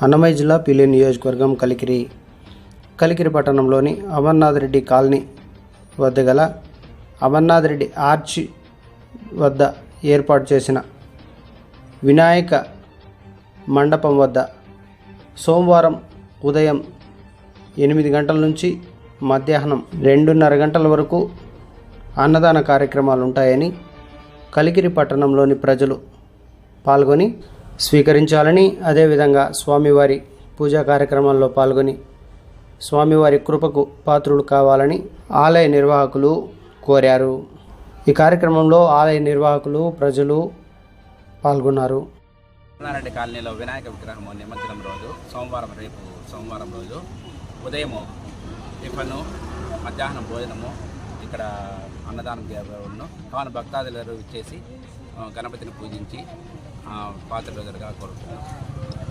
అన్నమయ్య జిల్లా పిల్లి నియోజకవర్గం కలికిరి కలికిరి పట్టణంలోని అమర్నాథ్ రెడ్డి కాలనీ వద్ద గల అమర్నాథ్ రెడ్డి ఆర్చ్ వద్ద ఏర్పాటు చేసిన వినాయక మండపం వద్ద సోమవారం ఉదయం ఎనిమిది గంటల నుంచి మధ్యాహ్నం రెండున్నర గంటల వరకు అన్నదాన కార్యక్రమాలు ఉంటాయని కలికిరి పట్టణంలోని ప్రజలు పాల్గొని స్వీకరించాలని అదేవిధంగా స్వామివారి పూజా కార్యక్రమాల్లో పాల్గొని స్వామివారి కృపకు పాత్రులు కావాలని ఆలయ నిర్వాహకులు కోరారు. ఈ కార్యక్రమంలో ఆలయ నిర్వాహకులు ప్రజలు పాల్గొన్నారు. నారాయణ కాలనీలో వినాయక విగ్రహం నిమజ్జనం రోజు సోమవారం రేపు సోమవారం రోజు ఉదయము టిఫను మధ్యాహ్నం భోజనము ఇక్కడ అన్నదానం చేయబడును. భక్తాదులు ఇచ్చేసి గణపతిని పూజించి பார்த்துட்டு இருக்கிறதுக்காக கொடுப்போம்